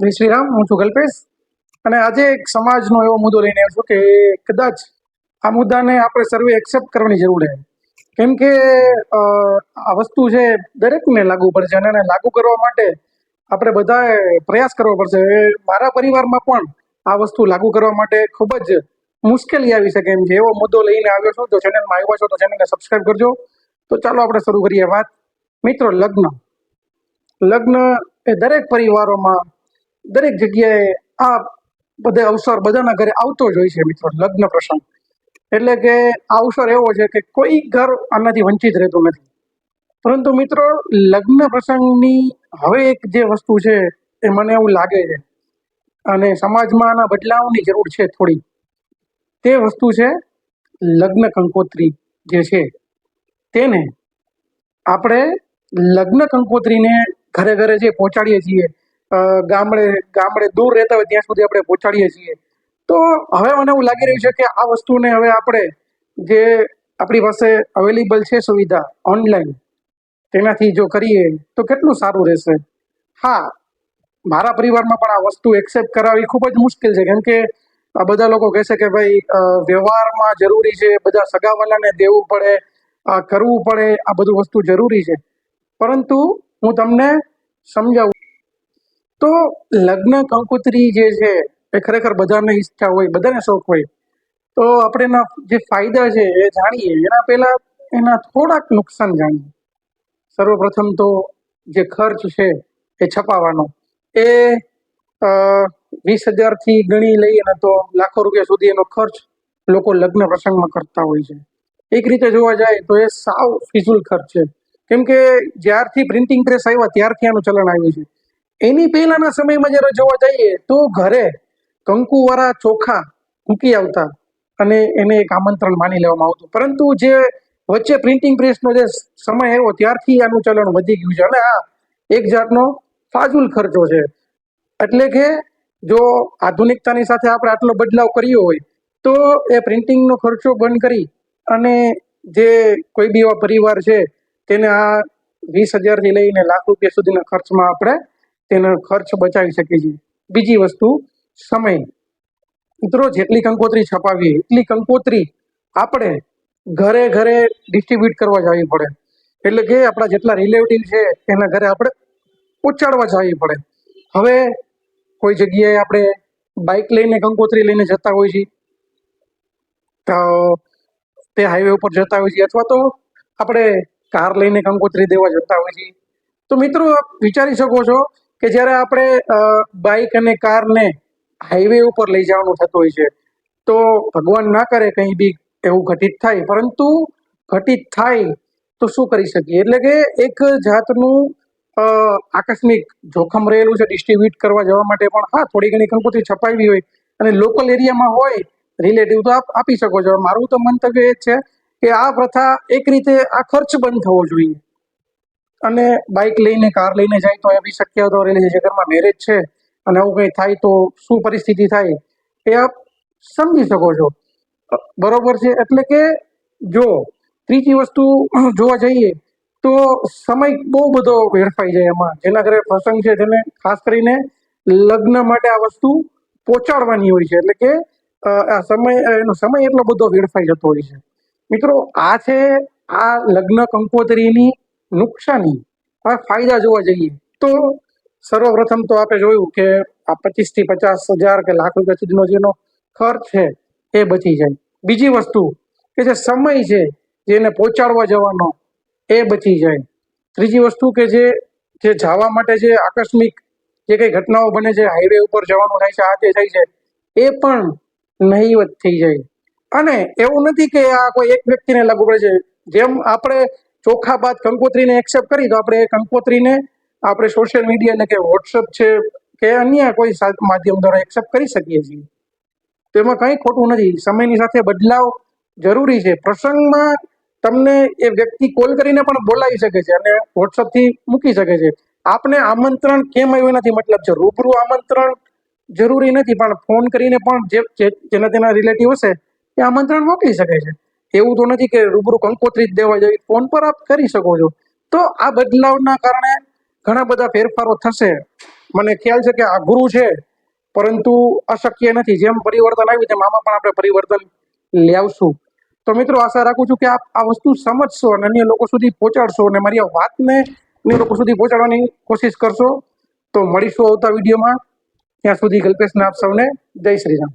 જય શ્રી રામ, હું છું કલ્પેશ. અને આજે એક સમાજનો એવો મુદ્દો લઈને આવ્યો છું કે કદાચ આ મુદ્દાને આપણે સર્વે એક્સેપ્ટ કરવાની જરૂર છે. કેમ કે આ વસ્તુ છે દરેકને લાગુ પડશે અને એને લાગુ કરવા માટે આપણે બધાએ પ્રયાસ કરવો પડશે. મારા પરિવારમાં પણ આ વસ્તુ લાગુ કરવા માટે ખૂબ જ મુશ્કેલી આવી શકે એમ છે એવો મુદ્દો લઈને આવ્યો છું. જો ચેનલમાં આવ્યો છો તો ચેનલને સબસ્ક્રાઈબ કરજો. તો ચાલો આપણે શરૂ કરીએ વાત. મિત્રો, લગ્ન. લગ્ન એ દરેક પરિવારોમાં દરેક જગ્યાએ આ બધે અવસર બધાના ઘરે આવતો જ હોય છે મિત્રો, લગ્ન પ્રસંગ. એટલે કે આ અવસર એવો છે કે કોઈ ઘર આનાથી વંચિત રહેતું નથી. પરંતુ મિત્રો, લગ્ન પ્રસંગની હવે એક જે વસ્તુ છે એ મને એવું લાગે છે અને સમાજમાં આના બદલાવની જરૂર છે થોડી. તે વસ્તુ છે લગ્ન કંકોત્રી જે છે, તેને આપણે લગ્ન કંકોત્રીને ઘરે ઘરે જે પહોંચાડીએ છીએ ગામડે ગામડે દૂર રહેતા હોય ત્યાં સુધી આપણે પહોંચાડીએ છીએ. તો હવે મને એવું લાગી રહ્યું છે કે આ વસ્તુને હવે આપણે જે આપણી પાસે અવેલેબલ છે સુવિધા ઓનલાઈન તેનાથી જો કરીએ, તો કેટલું સારું રહેશે? હા, મારા પરિવારમાં પણ આ વસ્તુ એક્સેપ્ટ કરાવવી ખૂબ જ મુશ્કેલ છે. કેમ કે આ બધા લોકો કહેશે કે ભાઈ વ્યવહારમાં જરૂરી છે, બધા સગાવાલાને દેવું પડે કરવું પડે, આ બધું વસ્તુ જરૂરી છે. પરંતુ હું તમને સમજાવું તો લગ્ન કંકોત્રી જે છે, એ ખરેખર બધાને ઈચ્છા હોય, બધાને શોખ હોય. તો આપણે એના જે ફાયદા છે, એ જાણીએ. એના પહેલા એના થોડાક નુકસાન જાણીએ. સર્વપ્રથમ તો જે ખર્ચ છે, એ છપાવવાનો. એ વીસ હજારથી ગણી લઈએ ને તો લાખો રૂપિયા સુધી એનો ખર્ચ લોકો લગ્ન પ્રસંગમાં કરતા હોય છે. એક રીતે જોવા જાય તો એ સાવ ફિઝુલ ખર્ચ છે. કેમ કે જ્યારથી પ્રિન્ટિંગ પ્રેસ આવ્યા, ત્યારથી આનું ચલણ આવ્યું છે. એની પહેલાના સમયમાં જ્યારે જોવા જઈએ તો ઘરે કંકુવાળા ચોખા મૂકી આવતા અને એને એક આમંત્રણ માની લેવામાં આવતું. પરંતુ જે વચ્ચે પ્રિન્ટિંગ પ્રેસનો જે સમય આવ્યો ત્યારથી આનું ચલણ વધી ગયું છે. અને આ એક જાતનો ફાજુલ ખર્ચો છે. એટલે કે જો આધુનિકતાની સાથે આપણે આટલો બદલાવ કર્યો હોય તો એ પ્રિન્ટિંગનો ખર્ચો બંધ કરી અને જે કોઈ બી એવા પરિવાર છે તેને આ વીસ હજારથી લઈને લાખ રૂપિયા સુધીના ખર્ચમાં આપણે તેનો ખર્ચ બચાવી શકીએ છીએ બીજી વસ્તુ, સમય. મિત્રો, જેટલી કંકોત્રી છપાવીએ, એટલી કંકોત્રી આપણે ઘરે ઘરે ડિસ્ટ્રીબ્યુટ કરવા જવી પડે. એટલે કે આપણા જેટલા રિલેટિવ છે, એના ઘરે આપણે પહોંચાડવા જવી પડે. હવે કોઈ જગ્યાએ આપણે બાઇક લઈને કંકોત્રી લઈને જતા હોય છીએ, તો તે હાઈવે ઉપર જતા હોય છીએ, અથવા તો આપણે કાર લઈને કંકોત્રી દેવા જતા હોય છીએ. તો મિત્રો વિચારી શકો છો કે જ્યારે આપણે બાઇક અને કારને હાઈવે ઉપર લઈ જવાનું થતું હોય છે, તો ભગવાન ના કરે કંઈ બી એવું ઘટિત થાય. પરંતુ ઘટિત થાય તો શું કરી શકીએ? એટલે કે એક જાતનું આકસ્મિક જોખમ રહેલું છે ડિસ્ટ્રીબ્યુટ કરવા જવા માટે પણ. હા, થોડી ઘણી કંકોત્રી છપાવી હોય અને લોકલ એરિયામાં હોય રિલેટિવ તો આપ, આપી શકો છો. મારું તો મંતવ્ય એ જ છે કે આ પ્રથા એક રીતે આ ખર્ચ બંધ થવો જોઈએ. અને બાઇક લઈને કાર લઈને જાય તો એ બી શક્યતાઓ રહેલી છે ઘરમાં મેરેજ છે અને આવું કંઈ થાય તો શું પરિસ્થિતિ થાય એ આપ સમજી શકો છો. બરોબર છે? એટલે કે જો ત્રીજી વસ્તુ જોવા જઈએ તો સમય બહુ બધો વેડફાઈ જાય એમાં. જેના ઘરે પ્રસંગ છે તેને ખાસ કરીને લગ્ન માટે આ વસ્તુ પહોંચાડવાની હોય છે. એટલે કે આ સમય, એનો સમય એટલો બધો વેડફાઈ જતો હોય છે. મિત્રો, આ છે આ લગ્ન કંકોત્રીની નુકસાની. હવે ફાયદા જોવા જઈએ તો સર્વપ્રથમ તો આપણે જોયું કે આ પચીસથી પચાસ હજાર કે લાખ રૂપિયા સુધીનો જેનો ખર્ચ છે એ બચી જાય. બીજી વસ્તુ કે જે સમય છે જેને પહોંચાડવા જવાનો એ બચી જાય. ત્રીજી વસ્તુ કે જે જે જવા માટે જે આકસ્મિક જે કઈ ઘટનાઓ બને છે હાઈવે ઉપર જવાનું થાય છે, આ તે થાય છે, એ પણ નહીવત થઈ જાય. અને એવું નથી કે આ કોઈ એક વ્યક્તિને લાગુ પડે છે. જેમ આપણે ચોખા બાદ કંકોત્રીને એક્સેપ્ટ કરી તો આપણે એ કંકોત્રીને આપણે સોશિયલ મીડિયા એટલે કે વોટ્સઅપ છે કે અન્ય કોઈ માધ્યમ દ્વારા એક્સેપ્ટ કરી શકીએ છીએ. તો એમાં કંઈ ખોટું નથી. સમયની સાથે બદલાવ જરૂરી છે. પ્રસંગમાં તમને એ વ્યક્તિ કોલ કરીને પણ બોલાવી શકે છે અને વોટ્સઅપથી મૂકી શકે છે. આપને આમંત્રણ કેમ આવ્યું નથી મતલબ છે. રૂબરૂ આમંત્રણ જરૂરી નથી. પણ ફોન કરીને પણ જે- જેના તેના રિલેટિવ હશે એ આમંત્રણ મોકલી શકે છે. એવું તો નથી કે રૂબરૂ કંકોત્રી જ દેવા જોઈએ ફોન પર આપ કરી શકો છો. તો આ બદલાવના કારણે ઘણા બધા ફેરફારો થશે. મને ખ્યાલ છે કે અઘરું છે, પરંતુ અશક્ય નથી. જેમ પરિવર્તન આવ્યું તેમ આમાં પણ આપણે પરિવર્તન લાવશું તો મિત્રો, આશા રાખું છું કે આપ આ વસ્તુ સમજશો અને અન્ય લોકો સુધી પહોંચાડશો અને મારી આ વાતને અન્ય લોકો સુધી પહોંચાડવાની કોશિશ કરશો. તો મળીશું આવતા વિડીયોમાં. ત્યાં સુધી કલ્પેશને આપ સૌને જય શ્રી રામ.